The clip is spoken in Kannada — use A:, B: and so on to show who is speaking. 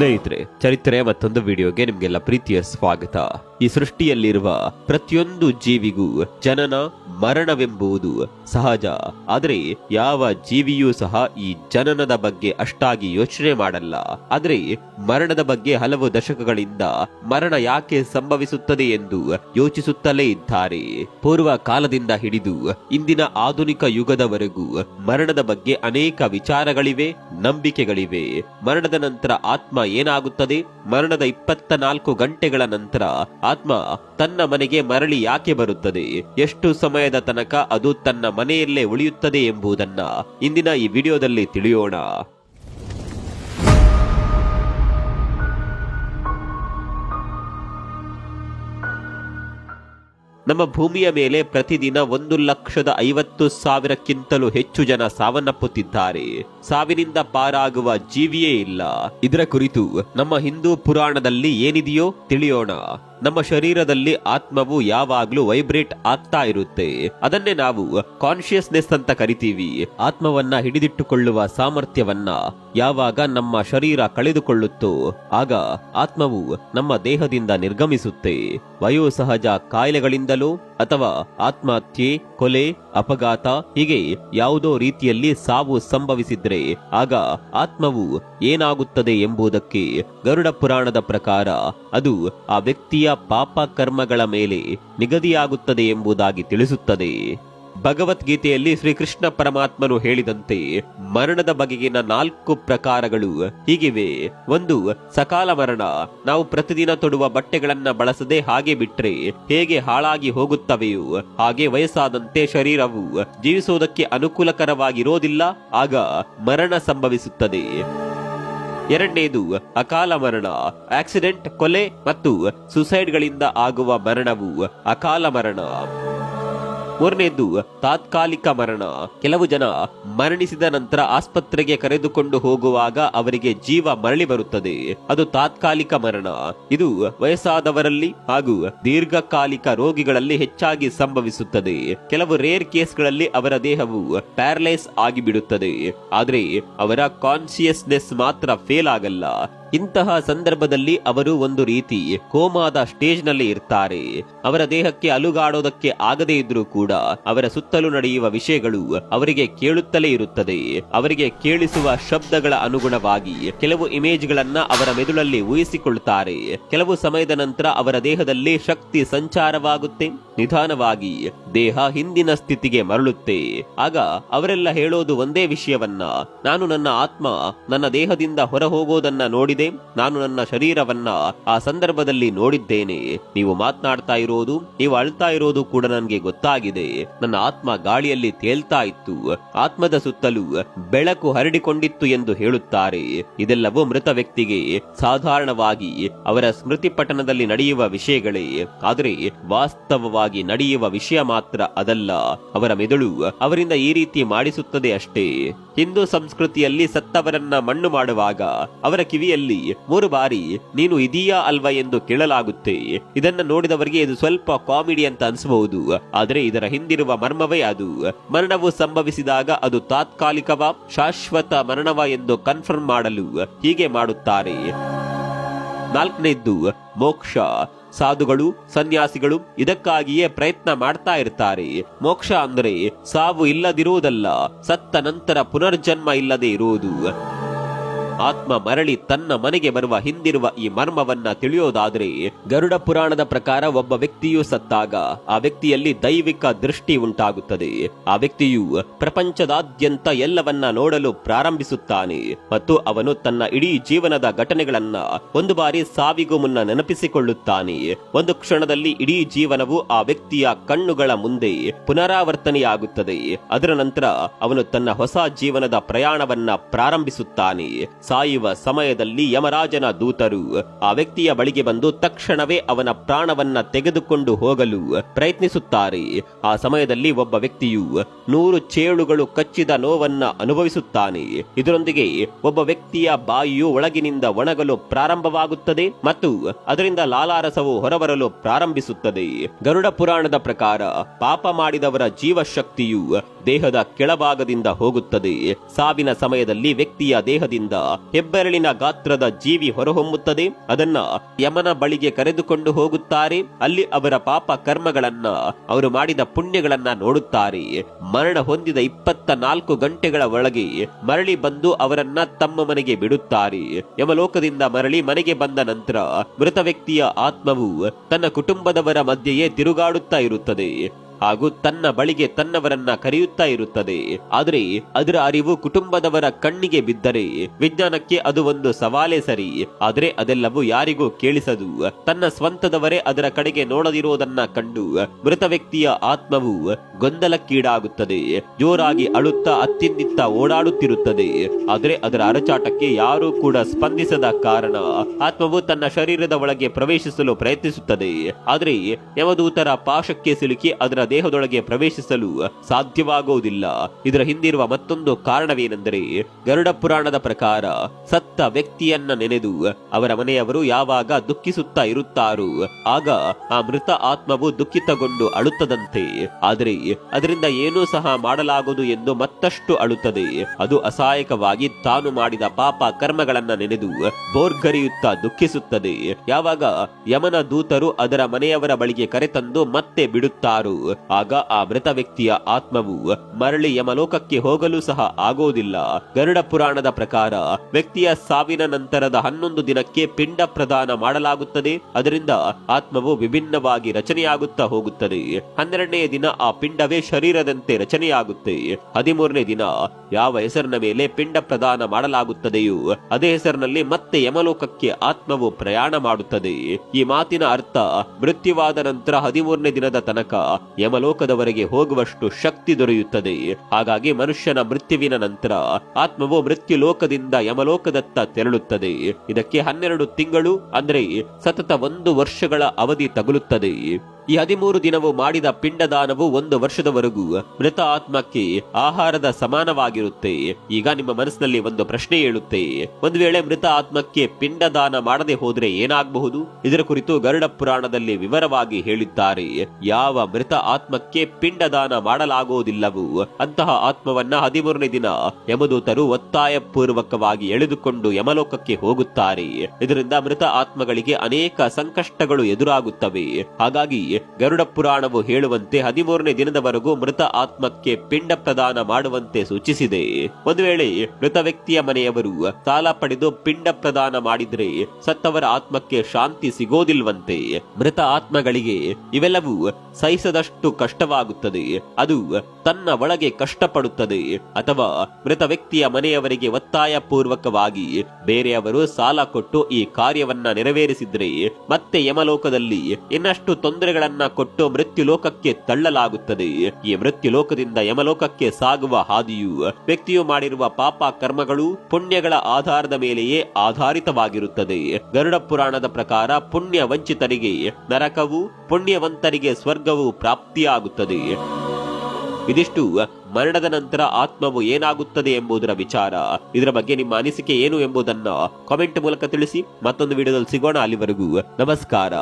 A: ಸ್ನೇಹಿತರೆ ಚರಿತ್ರೆ ಮತ್ತೊಂದು ವಿಡಿಯೋಗೆ ನಿಮಗೆಲ್ಲ ಪ್ರೀತಿಯ ಸ್ವಾಗತ. ಈ ಸೃಷ್ಟಿಯಲ್ಲಿರುವ ಪ್ರತಿಯೊಂದು ಜೀವಿಗೂ ಜನನ ಮರಣವೆಂಬುದು ಸಹಜ. ಆದರೆ ಯಾವ ಜೀವಿಯೂ ಸಹ ಈ ಜನನದ ಬಗ್ಗೆ ಅಷ್ಟಾಗಿ ಯೋಚನೆ ಮಾಡಲ್ಲ. ಆದರೆ ಮರಣದ ಬಗ್ಗೆ ಹಲವು ದಶಕಗಳಿಂದ ಮರಣ ಯಾಕೆ ಸಂಭವಿಸುತ್ತದೆ ಎಂದು ಯೋಚಿಸುತ್ತಲೇ ಇದ್ದಾರೆ. ಪೂರ್ವ ಕಾಲದಿಂದ ಹಿಡಿದು ಇಂದಿನ ಆಧುನಿಕ ಯುಗದವರೆಗೂ ಮರಣದ ಬಗ್ಗೆ ಅನೇಕ ವಿಚಾರಗಳಿವೆ, ನಂಬಿಕೆಗಳಿವೆ. ಮರಣದ ನಂತರ ಆತ್ಮ ಏನಾಗುತ್ತದೆ? ಮರಣದ ಇಪ್ಪತ್ತ ನಾಲ್ಕು ಗಂಟೆಗಳ ನಂತರ ಆತ್ಮ ತನ್ನ ಮನೆಗೆ ಮರಳಿ ಯಾಕೆ ಬರುತ್ತದೆ? ಎಷ್ಟು ಸಮಯದ ತನಕ ಅದು ತನ್ನ ಮನೆಯಲ್ಲೇ ಉಳಿಯುತ್ತದೆ ಎಂಬುದನ್ನ ಇಂದಿನ ಈ ವಿಡಿಯೋದಲ್ಲಿ ತಿಳಿಯೋಣ. ನಮ್ಮ ಭೂಮಿಯ ಮೇಲೆ ಪ್ರತಿದಿನ ಒಂದು ಲಕ್ಷದ ಐವತ್ತು ಸಾವಿರಕ್ಕಿಂತಲೂ ಹೆಚ್ಚು ಜನ ಸಾವನ್ನಪ್ಪುತ್ತಿದ್ದಾರೆ. ಸಾವಿನಿಂದ ಪಾರಾಗುವ ಜೀವಿಯೇ ಇಲ್ಲ. ಇದರ ಕುರಿತು ನಮ್ಮ ಹಿಂದೂ ಪುರಾಣದಲ್ಲಿ ಏನಿದೆಯೋ ತಿಳಿಯೋಣ. ನಮ್ಮ ಶರೀರದಲ್ಲಿ ಆತ್ಮವು ಯಾವಾಗ್ಲೂ ವೈಬ್ರೇಟ್ ಆಗ್ತಾ ಇರುತ್ತೆ. ಅದನ್ನೇ ನಾವು ಕಾನ್ಶಿಯಸ್ನೆಸ್ ಅಂತ ಕರಿತೀವಿ. ಆತ್ಮವನ್ನ ಹಿಡಿದಿಟ್ಟುಕೊಳ್ಳುವ ಸಾಮರ್ಥ್ಯವನ್ನ ಯಾವಾಗ ನಮ್ಮ ಶರೀರ ಕಳೆದುಕೊಳ್ಳುತ್ತೋ, ಆಗ ಆತ್ಮವು ನಮ್ಮ ದೇಹದಿಂದ ನಿರ್ಗಮಿಸುತ್ತೆ. ವಯೋಸಹಜ ಕಾಯಿಲೆಗಳಿಂದಲೋ ಅಥವಾ ಆತ್ಮಹತ್ಯೆ, ಕೊಲೆ, ಅಪಘಾತ, ಹೀಗೆ ಯಾವುದೋ ರೀತಿಯಲ್ಲಿ ಸಾವು ಸಂಭವಿಸಿದ್ರೆ, ಆಗ ಆತ್ಮವು ಏನಾಗುತ್ತದೆ ಎಂಬುದಕ್ಕೆ ಗರುಡ ಪುರಾಣದ ಪ್ರಕಾರ ಅದು ಆ ವ್ಯಕ್ತಿಯ ಪಾಪ ಕರ್ಮಗಳ ಮೇಲೆ ನಿಗದಿಯಾಗುತ್ತದೆ ಎಂಬುದಾಗಿ ತಿಳಿಸುತ್ತದೆ. ಭಗವದ್ಗೀತೆಯಲ್ಲಿ ಶ್ರೀಕೃಷ್ಣ ಪರಮಾತ್ಮನು ಹೇಳಿದಂತೆ ಮರಣದ ಬಗೆಗಿನ ನಾಲ್ಕು ಪ್ರಕಾರಗಳು ಹೀಗಿವೆ. ಒಂದು, ಸಕಾಲ ಮರಣ. ನಾವು ಪ್ರತಿದಿನ ತೊಡುವ ಬಟ್ಟೆಗಳನ್ನ ಬಳಸದೆ ಹಾಗೆ ಬಿಟ್ರೆ ಹೇಗೆ ಹಾಳಾಗಿ ಹೋಗುತ್ತವೆಯೋ ಹಾಗೆ ವಯಸ್ಸಾದಂತೆ ಶರೀರವು ಜೀವಿಸುವುದಕ್ಕೆ ಅನುಕೂಲಕರವಾಗಿರೋದಿಲ್ಲ, ಆಗ ಮರಣ ಸಂಭವಿಸುತ್ತದೆ. ಎರಡನೇದು ಅಕಾಲ ಮರಣ. ಆಕ್ಸಿಡೆಂಟ್ ಕೊಲೆ ಮತ್ತು ಸುಸೈಡ್ಗಳಿಂದ ಆಗುವ ಮರಣವು ಅಕಾಲ ಮರಣ. ಮೂರನೇದು, ತಾತ್ಕಾಲಿಕ ಮರಣ. ಕೆಲವು ಜನ ಮರಣಿಸಿದ ನಂತರ ಆಸ್ಪತ್ರೆಗೆ ಕರೆದುಕೊಂಡು ಹೋಗುವಾಗ ಅವರಿಗೆ ಜೀವ ಮರಳಿ ಬರುತ್ತದೆ. ಅದು ತಾತ್ಕಾಲಿಕ ಮರಣ. ಇದು ವಯಸ್ಸಾದವರಲ್ಲಿ ಹಾಗೂ ದೀರ್ಘಕಾಲಿಕ ರೋಗಿಗಳಲ್ಲಿ ಹೆಚ್ಚಾಗಿ ಸಂಭವಿಸುತ್ತದೆ. ಕೆಲವು ರೇರ್ ಕೇಸ್ಗಳಲ್ಲಿ ಅವರ ದೇಹವು ಪ್ಯಾರಲೈಸ್ ಆಗಿಬಿಡುತ್ತದೆ. ಆದರೆ ಅವರ ಕಾನ್ಸಿಯಸ್ನೆಸ್ ಮಾತ್ರ ಫೇಲ್ ಆಗಲ್ಲ. ಇಂತಹ ಸಂದರ್ಭದಲ್ಲಿ ಅವರು ಒಂದು ರೀತಿ ಕೋಮಾದ ಸ್ಟೇಜ್ನಲ್ಲಿ ಇರ್ತಾರೆ. ಅವರ ದೇಹಕ್ಕೆ ಅಲುಗಾಡೋದಕ್ಕೆ ಆಗದೇ ಇದ್ರೂ ಕೂಡ ಅವರ ಸುತ್ತಲೂ ನಡೆಯುವ ವಿಷಯಗಳು ಅವರಿಗೆ ಕೇಳುತ್ತಲೇ ಇರುತ್ತದೆ. ಅವರಿಗೆ ಕೇಳಿಸುವ ಶಬ್ದಗಳ ಅನುಗುಣವಾಗಿ ಕೆಲವು ಇಮೇಜ್ ಗಳನ್ನ ಅವರ ಮೆದುಳಲ್ಲಿ ಊಹಿಸಿಕೊಳ್ಳುತ್ತಾರೆ ಕೆಲವು ಸಮಯದ ನಂತರ ಅವರ ದೇಹದಲ್ಲಿ ಶಕ್ತಿ ಸಂಚಾರವಾಗುತ್ತೆ. ನಿಧಾನವಾಗಿ ದೇಹ ಹಿಂದಿನ ಸ್ಥಿತಿಗೆ ಮರಳುತ್ತೆ. ಆಗ ಅವರೆಲ್ಲ ಹೇಳೋದು ಒಂದೇ ವಿಷಯವನ್ನ, ನಾನು ನನ್ನ ಆತ್ಮ ನನ್ನ ದೇಹದಿಂದ ಹೊರ ಹೋಗೋದನ್ನ ನಾನು ನನ್ನ ಶರೀರವನ್ನ ಆ ಸಂದರ್ಭದಲ್ಲಿ ನೋಡಿದ್ದೇನೆ. ನೀವು ಮಾತನಾಡ್ತಾ ಇರೋದು, ನೀವು ಅಳ್ತಾ ಇರೋದು ಕೂಡ ನನಗೆ ಗೊತ್ತಾಗಿದೆ. ನನ್ನ ಆತ್ಮ ಗಾಳಿಯಲ್ಲಿ ತೇಲ್ತಾ ಇತ್ತು. ಆತ್ಮದ ಸುತ್ತಲೂ ಬೆಳಕು ಹರಡಿಕೊಂಡಿತ್ತು ಎಂದು ಹೇಳುತ್ತಾರೆ. ಇದೆಲ್ಲವೂ ಮೃತ ವ್ಯಕ್ತಿಗೆ ಸಾಧಾರಣವಾಗಿ ಅವರ ಸ್ಮೃತಿ ಪಠನದಲ್ಲಿ ನಡೆಯುವ ವಿಷಯಗಳೇ. ಆದರೆ ವಾಸ್ತವವಾಗಿ ನಡೆಯುವ ವಿಷಯ ಮಾತ್ರ ಅದಲ್ಲ. ಅವರ ಮೆದುಳು ಅವರಿಂದ ಈ ರೀತಿ ಮಾಡಿಸುತ್ತದೆ ಅಷ್ಟೇ. ಹಿಂದೂ ಸಂಸ್ಕೃತಿಯಲ್ಲಿ ಸತ್ತವರನ್ನ ಮಣ್ಣು ಮಾಡುವಾಗ ಅವರ ಕಿವಿಯಲ್ಲಿ ಮೂರು ಬಾರಿ ನೀನು ಇದೀಯಾ ಅಲ್ವಾ ಎಂದು ಕೇಳಲಾಗುತ್ತೆ. ಇದನ್ನ ನೋಡಿದವರಿಗೆ ಇದು ಸ್ವಲ್ಪ ಕಾಮಿಡಿ ಅಂತ ಅನ್ಸಬಹುದು. ಆದರೆ ಇದರ ಹಿಂದಿರುವ ಮರ್ಮವೇ ಅದು. ಮರಣವು ಸಂಭವಿಸಿದಾಗ ಅದು ತಾತ್ಕಾಲಿಕವ, ಶಾಶ್ವತ ಮರಣವ ಎಂದು ಕನ್ಫರ್ಮ್ ಮಾಡಲು ಹೀಗೆ ಮಾಡುತ್ತಾರೆ. ನಾಲ್ಕನೇದ್ದು, ಮೋಕ್ಷ. ಸಾಧುಗಳು, ಸನ್ಯಾಸಿಗಳು ಇದಕ್ಕಾಗಿಯೇ ಪ್ರಯತ್ನ ಮಾಡ್ತಾ ಇರ್ತಾರೆ. ಮೋಕ್ಷ ಅಂದ್ರೆ ಸಾವು ಇಲ್ಲದಿರುವುದಲ್ಲ, ಸತ್ತ ನಂತರ ಪುನರ್ಜನ್ಮ ಇಲ್ಲದೆ ಇರುವುದು. ಆತ್ಮ ಮರಳಿ ತನ್ನ ಮನೆಗೆ ಬರುವ ಹಿಂದಿರುವ ಈ ಮರ್ಮವನ್ನ ತಿಳಿಯೋದಾದ್ರೆ ಗರುಡ ಪುರಾಣದ ಪ್ರಕಾರ ಒಬ್ಬ ವ್ಯಕ್ತಿಯು ಸತ್ತಾಗ, ಆ ವ್ಯಕ್ತಿಯಲ್ಲಿ ದೈವಿಕ ದೃಷ್ಟಿ ಉಂಟಾಗುತ್ತದೆ. ಆ ವ್ಯಕ್ತಿಯು ಪ್ರಪಂಚದಾದ್ಯಂತ ಎಲ್ಲವನ್ನ ನೋಡಲು ಪ್ರಾರಂಭಿಸುತ್ತಾನೆ ಮತ್ತು ಅವನು ತನ್ನ ಇಡೀ ಜೀವನದ ಘಟನೆಗಳನ್ನ ಒಂದು ಬಾರಿ ಸಾವಿಗೂ ಮುನ್ನ ನೆನಪಿಸಿಕೊಳ್ಳುತ್ತಾನೆ. ಒಂದು ಕ್ಷಣದಲ್ಲಿ ಇಡೀ ಜೀವನವು ಆ ವ್ಯಕ್ತಿಯ ಕಣ್ಣುಗಳ ಮುಂದೆ ಪುನರಾವರ್ತನೆಯಾಗುತ್ತದೆ. ಅದರ ನಂತರ ಅವನು ತನ್ನ ಹೊಸ ಜೀವನದ ಪ್ರಯಾಣವನ್ನ ಪ್ರಾರಂಭಿಸುತ್ತಾನೆ. ಸಾಯುವ ಸಮಯದಲ್ಲಿ ಯಮರಾಜನ ದೂತರು, ಆ ವ್ಯಕ್ತಿಯ ಬಳಿಗೆ ಬಂದು ತಕ್ಷಣವೇ ಅವನ ಪ್ರಾಣವನ್ನ ತೆಗೆದುಕೊಂಡು ಹೋಗಲು ಪ್ರಯತ್ನಿಸುತ್ತಾರೆ. ಆ ಸಮಯದಲ್ಲಿ ಒಬ್ಬ ವ್ಯಕ್ತಿಯು ನೂರು ಚೇಳುಗಳು ಕಚ್ಚಿದ ನೋವನ್ನ ಅನುಭವಿಸುತ್ತಾನೆ. ಇದರೊಂದಿಗೆ ಒಬ್ಬ ವ್ಯಕ್ತಿಯ ಬಾಯಿಯು ಒಳಗಿನಿಂದ ಒಣಗಲು ಪ್ರಾರಂಭವಾಗುತ್ತದೆ ಮತ್ತು ಅದರಿಂದ ಲಾಲಾರಸವು ಹೊರಬರಲು ಪ್ರಾರಂಭಿಸುತ್ತದೆ. ಗರುಡ ಪುರಾಣದ ಪ್ರಕಾರ ಪಾಪ ಮಾಡಿದವರ ಜೀವಶಕ್ತಿಯು ದೇಹದ ಕೆಳಭಾಗದಿಂದ ಹೋಗುತ್ತದೆ. ಸಾವಿನ ಸಮಯದಲ್ಲಿ ವ್ಯಕ್ತಿಯ ದೇಹದಿಂದ ಹೆಬ್ಬೆರಳಿನ ಗಾತ್ರದ ಜೀವಿ ಹೊರಹೊಮ್ಮುತ್ತದೆ. ಅದನ್ನ ಯಮನ ಬಳಿಗೆ ಕರೆದುಕೊಂಡು ಹೋಗುತ್ತಾರೆ. ಅಲ್ಲಿ ಅವರ ಪಾಪ ಕರ್ಮಗಳನ್ನ ಅವರು ಮಾಡಿದ ಪುಣ್ಯಗಳನ್ನ ನೋಡುತ್ತಾರೆ. ಮರಣ ಹೊಂದಿದ ಇಪ್ಪತ್ತ ನಾಲ್ಕು ಗಂಟೆಗಳ ಒಳಗೆ ಮರಳಿ ಬಂದು ಅವರನ್ನ ತಮ್ಮ ಮನೆಗೆ ಬಿಡುತ್ತಾರೆ. ಯಮಲೋಕದಿಂದ ಮರಳಿ ಮನೆಗೆ ಬಂದ ನಂತರ ಮೃತ ವ್ಯಕ್ತಿಯ ಆತ್ಮವು ತನ್ನ ಕುಟುಂಬದವರ ಮಧ್ಯೆಯೇ ತಿರುಗಾಡುತ್ತಾ ಇರುತ್ತದೆ. ಹಾಗೂ ತನ್ನ ಬಳಿಗೆ ತನ್ನವರನ್ನ ಕರೆಯುತ್ತಾ ಇರುತ್ತದೆ. ಆದರೆ ಅದರ ಅರಿವು ಕುಟುಂಬದವರ ಕಣ್ಣಿಗೆ ಬಿದ್ದರೆ ವಿಜ್ಞಾನಕ್ಕೆ ಅದು ಒಂದು ಸವಾಲೇ ಸರಿ. ಆದರೆ ಅದೆಲ್ಲವೂ ಯಾರಿಗೂ ಕೇಳಿಸದು. ತನ್ನ ಸ್ವಂತದವರೇ ಅದರ ಕಡೆಗೆ ನೋಡದಿರುವುದನ್ನ ಕಂಡು ಮೃತ ವ್ಯಕ್ತಿಯ ಆತ್ಮವು ಗೊಂದಲಕ್ಕೀಡಾಗುತ್ತದೆ. ಜೋರಾಗಿ ಅಳುತ್ತಾ ಅತ್ತಿಂದಿತ್ತ ಓಡಾಡುತ್ತಿರುತ್ತದೆ. ಆದರೆ ಅದರ ಅರಚಾಟಕ್ಕೆ ಯಾರೂ ಕೂಡ ಸ್ಪಂದಿಸದ ಕಾರಣ ಆತ್ಮವು ತನ್ನ ಶರೀರದ ಒಳಗೆ ಪ್ರವೇಶಿಸಲು ಪ್ರಯತ್ನಿಸುತ್ತದೆ. ಆದರೆ ಯಮದೂತರ ಪಾಶಕ್ಕೆ ಸಿಲುಕಿ ಅದರ ದೇಹದೊಳಗೆ ಪ್ರವೇಶಿಸಲು ಸಾಧ್ಯವಾಗುವುದಿಲ್ಲ. ಇದರ ಹಿಂದಿರುವ ಮತ್ತೊಂದು ಕಾರಣವೇನೆಂದರೆ, ಗರುಡ ಪುರಾಣದ ಪ್ರಕಾರ ಸತ್ತ ವ್ಯಕ್ತಿಯನ್ನ ನೆನೆದು ಅವರ ಮನೆಯವರು ಯಾವಾಗ ದುಃಖಿಸುತ್ತಾ ಇರುತ್ತಾರೋ, ಆಗ ಆ ಮೃತ ಆತ್ಮವು ದುಃಖಿತಗೊಂಡು ಅಳುತ್ತದಂತೆ. ಆದರೆ ಅದರಿಂದ ಏನೂ ಸಹ ಮಾಡಲಾಗದು ಎಂದು ಮತ್ತಷ್ಟು ಅಳುತ್ತದೆ. ಅದು ಅಸಹಾಯಕವಾಗಿ ತಾನು ಮಾಡಿದ ಪಾಪ ಕರ್ಮಗಳನ್ನ ನೆನೆದು ಬೋರ್ಗರಿಯುತ್ತಾ ದುಃಖಿಸುತ್ತದೆ. ಯಾವಾಗ ಯಮನ ದೂತರು ಅದರ ಮನೆಯವರ ಬಳಿಗೆ ಕರೆತಂದು ಮತ್ತೆ ಬಿಡುತ್ತಾರೋ ಆಗ ಆ ಮೃತ ವ್ಯಕ್ತಿಯ ಆತ್ಮವು ಮರಳಿ ಯಮಲೋಕಕ್ಕೆ ಹೋಗಲು ಸಹ ಆಗೋದಿಲ್ಲ. ಗರುಡ ಪುರಾಣದ ಪ್ರಕಾರ ವ್ಯಕ್ತಿಯ ಸಾವಿನ ನಂತರದ ಹನ್ನೊಂದು ದಿನಕ್ಕೆ ಪಿಂಡ ಪ್ರದಾನ ಮಾಡಲಾಗುತ್ತದೆ. ಅದರಿಂದ ಆತ್ಮವು ವಿಭಿನ್ನವಾಗಿ ರಚನೆಯಾಗುತ್ತಾ ಹೋಗುತ್ತದೆ. ಹನ್ನೆರಡನೇ ದಿನ ಆ ಪಿಂಡವೇ ಶರೀರದಂತೆ ರಚನೆಯಾಗುತ್ತೆ. ಹದಿಮೂರನೇ ದಿನ ಯಾವ ಹೆಸರಿನ ಮೇಲೆ ಪಿಂಡ ಪ್ರದಾನ ಮಾಡಲಾಗುತ್ತದೆಯೋ ಅದೇ ಹೆಸರಿನಲ್ಲಿ ಮತ್ತೆ ಯಮಲೋಕಕ್ಕೆ ಆತ್ಮವು ಪ್ರಯಾಣ ಮಾಡುತ್ತದೆ. ಈ ಮಾತಿನ ಅರ್ಥ ಮೃತ್ಯುವಾದ ನಂತರ ಹದಿಮೂರನೇ ದಿನದ ತನಕ ಯಮಲೋಕದವರೆಗೆ ಹೋಗುವಷ್ಟು ಶಕ್ತಿ ದೊರೆಯುತ್ತದೆ. ಹಾಗಾಗಿ ಮನುಷ್ಯನ ಮೃತ್ಯುವಿನ ನಂತರ ಆತ್ಮವು ಮೃತ್ಯು ಲೋಕದಿಂದ ಯಮಲೋಕದತ್ತ ತೆರಳುತ್ತದೆ. ಇದಕ್ಕೆ ಹನ್ನೆರಡು ತಿಂಗಳು, ಅಂದರೆ ಸತತ ಒಂದು ವರ್ಷಗಳ ಅವಧಿ ತಗುಲುತ್ತದೆ. ಈ ಹದಿಮೂರು ದಿನವು ಮಾಡಿದ ಪಿಂಡದಾನವು ಒಂದು ವರ್ಷದವರೆಗೂ ಮೃತ ಆತ್ಮಕ್ಕೆ ಆಹಾರದ ಸಮಾನವಾಗಿರುತ್ತೆ. ಈಗ ನಿಮ್ಮ ಮನಸ್ಸಿನಲ್ಲಿ ಒಂದು ಪ್ರಶ್ನೆ ಏಳುತ್ತೆ. ಒಂದು ವೇಳೆ ಮೃತ ಆತ್ಮಕ್ಕೆ ಪಿಂಡದಾನ ಮಾಡದೆ ಹೋದ್ರೆ ಏನಾಗಬಹುದು? ಇದರ ಕುರಿತು ಗರುಡ ಪುರಾಣದಲ್ಲಿ ವಿವರವಾಗಿ ಹೇಳಿದ್ದಾರೆ. ಯಾವ ಮೃತ ಆತ್ಮಕ್ಕೆ ಪಿಂಡದಾನ ಮಾಡಲಾಗುವುದಿಲ್ಲವೋ ಅಂತಹ ಆತ್ಮವನ್ನ ಹದಿಮೂರನೇ ದಿನ ಯಮದೂತರು ಒತ್ತಾಯ ಪೂರ್ವಕವಾಗಿ ಎಳೆದುಕೊಂಡು ಯಮಲೋಕಕ್ಕೆ ಹೋಗುತ್ತಾರೆ. ಇದರಿಂದ ಮೃತ ಆತ್ಮಗಳಿಗೆ ಅನೇಕ ಸಂಕಷ್ಟಗಳು ಎದುರಾಗುತ್ತವೆ. ಹಾಗಾಗಿ ಗರುಡ ಪುರಾಣವು ಹೇಳುವಂತೆ ಹದಿಮೂರನೇ ದಿನದವರೆಗೂ ಮೃತ ಆತ್ಮಕ್ಕೆ ಪಿಂಡ ಪ್ರದಾನ ಮಾಡುವಂತೆ ಸೂಚಿಸಿದೆ. ಒಂದು ವೇಳೆ ಮೃತ ವ್ಯಕ್ತಿಯ ಮನೆಯವರು ಸಾಲ ಪಡೆದು ಪಿಂಡ ಪ್ರದಾನ ಮಾಡಿದ್ರೆ ಸತ್ತವರ ಆತ್ಮಕ್ಕೆ ಶಾಂತಿ ಸಿಗೋದಿಲ್ವಂತೆ. ಮೃತ ಆತ್ಮಗಳಿಗೆ ಇವೆಲ್ಲವೂ ಸಹಿಸದಷ್ಟು ಕಷ್ಟವಾಗುತ್ತದೆ. ಅದು ತನ್ನ ಒಳಗೆ ಕಷ್ಟಪಡುತ್ತದೆ ಅಥವಾ ಮೃತ ವ್ಯಕ್ತಿಯ ಮನೆಯವರಿಗೆ ಒತ್ತಾಯ ಪೂರ್ವಕವಾಗಿ ಬೇರೆಯವರು ಸಾಲ ಕೊಟ್ಟು ಈ ಕಾರ್ಯವನ್ನ ನೆರವೇರಿಸಿದ್ರೆ ಮತ್ತೆ ಯಮಲೋಕದಲ್ಲಿ ಇನ್ನಷ್ಟು ತೊಂದರೆಗಳನ್ನ ಕೊಟ್ಟು ಮೃತ್ಯು ಲೋಕಕ್ಕೆ ತಳ್ಳಲಾಗುತ್ತದೆ. ಈ ಮೃತ್ಯು ಲೋಕದಿಂದ ಯಮಲೋಕಕ್ಕೆ ಸಾಗುವ ಹಾದಿಯು ವ್ಯಕ್ತಿಯು ಮಾಡಿರುವ ಪಾಪ ಕರ್ಮಗಳು ಪುಣ್ಯಗಳ ಆಧಾರದ ಮೇಲೆಯೇ ಆಧಾರಿತವಾಗಿರುತ್ತದೆ. ಗರುಡ ಪುರಾಣದ ಪ್ರಕಾರ ಪುಣ್ಯ ವಂಚಿತರಿಗೆ ನರಕವು ಪುಣ್ಯವಂತರಿಗೆ ಸ್ವರ್ಗವು ಪ್ರಾಪ್ತಿಯಾಗುತ್ತದೆ. ಇದಿಷ್ಟು, ಮರಣದ ನಂತರ ಆತ್ಮವು ಏನಾಗುತ್ತದೆ ಎಂಬುದರ ವಿಚಾರ. ಇದರ ಬಗ್ಗೆ ನಿಮ್ಮ ಅನಿಸಿಕೆ ಏನು ಎಂಬುದನ್ನು ಕಾಮೆಂಟ್ ಮೂಲಕ ತಿಳಿಸಿ, ಮತ್ತೊಂದು ವಿಡಿಯೋದಲ್ಲಿ ಸಿಗೋಣ ಅಲ್ಲಿವರೆಗೂ. ನಮಸ್ಕಾರ.